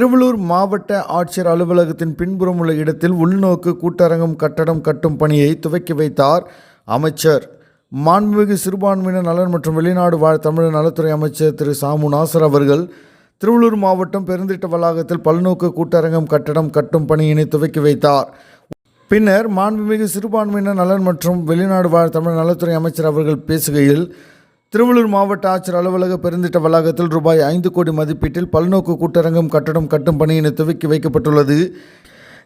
திருவள்ளூர் மாவட்ட ஆட்சியர் அலுவலகத்தின் பின்புறம் உள்ள இடத்தில் உள்நோக்கு கூட்டரங்கம் கட்டடம் கட்டும் பணியை துவக்கி வைத்தார் அமைச்சர். மாண்புமிகு சிறுபான்மையினர் நலன் மற்றும் வெளிநாடு வாழ் தமிழர் நலத்துறை அமைச்சர் திரு சாமு நாசர் அவர்கள் திருவள்ளூர் மாவட்டம் பெருந்திட்ட வளாகத்தில் பல்நோக்கு கூட்டரங்கம் கட்டடம் கட்டும் பணியினை துவக்கி வைத்தார். பின்னர் மாண்புமிகு சிறுபான்மையினர் நலன் மற்றும் வெளிநாடு வாழ் தமிழர் நலத்துறை அமைச்சர் அவர்கள் பேசுகையில் திருவள்ளூர் மாவட்ட ஆட்சியர் அலுவலக பெருந்திட்ட வளாகத்தில் ரூபாய் ஐந்து கோடி மதிப்பீட்டில் பல்நோக்கு கூட்டரங்கம் கட்டடம் கட்டும் பணியினை துவக்கி வைக்கப்பட்டுள்ளது.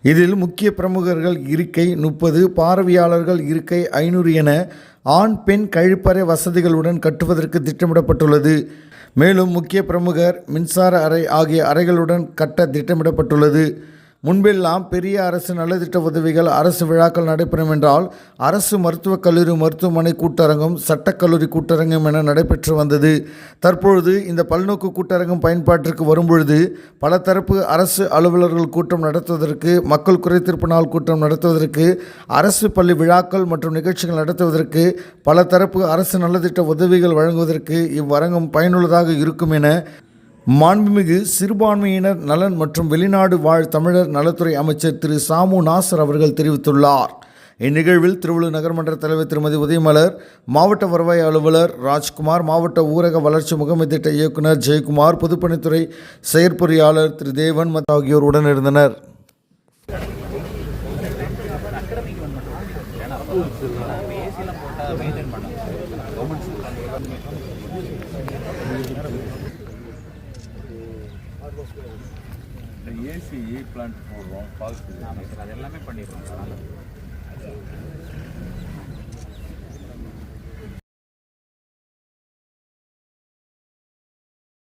இதில் முக்கிய பிரமுகர்கள் இருக்கை முப்பது பார்வையாளர்கள் இருக்கை ஐநூறு என ஆண் பெண் கழிப்பறை வசதிகளுடன் கட்டுவதற்கு திட்டமிடப்பட்டுள்ளது. மேலும் முக்கிய பிரமுகர் மின்சார அறை ஆகிய அறைகளுடன் கட்ட திட்டமிடப்பட்டுள்ளது. முன்பெல்லாம் பெரிய அரசு நலத்திட்ட உதவிகள் அரசு விழாக்கள் நடைபெறும் என்றால் அரசு மருத்துவக் கல்லூரி மருத்துவமனை கூட்டரங்கம் சட்டக்கல்லூரி கூட்டரங்கம் என நடைபெற்று வந்தது. தற்பொழுது இந்த பல்நோக்கு கூட்டரங்கம் பயன்பாட்டிற்கு வரும்பொழுது பல தரப்பு அரசு அலுவலர்கள் கூட்டம் நடத்துவதற்கு மக்கள் குறைத்திருப்பு நாள் கூட்டம் நடத்துவதற்கு அரசு பள்ளி விழாக்கள் மற்றும் நிகழ்ச்சிகள் நடத்துவதற்கு பல தரப்பு அரசு நலத்திட்ட உதவிகள் வழங்குவதற்கு இவ்வரங்கம் பயனுள்ளதாக இருக்கும் என மாண்புமிகு சிறுபான்மையினர் நலன் மற்றும் வெளிநாடு வாழ் தமிழர் நலத்துறை அமைச்சர் திரு சாமு நாசர் அவர்கள் தெரிவித்துள்ளார். இந்நிகழ்வில் திருவள்ளூர் நகர்மன்ற தலைவர் திருமதி உதயமலர் மாவட்ட வருவாய் அலுவலர் ராஜ்குமார் மாவட்ட ஊரக வளர்ச்சி முகமை திட்ட இயக்குனர் ஜெயக்குமார் பொதுப்பணித்துறை செயற்பொறியாளர் திரு தேவன் மற்றும் ஆகியோர் உடனிருந்தனர். இந்த ஏசி ஏ பிளான்ட் போடுறோம் ஃபால்ஸ் அது எல்லாமே பண்ணிடுறோம்.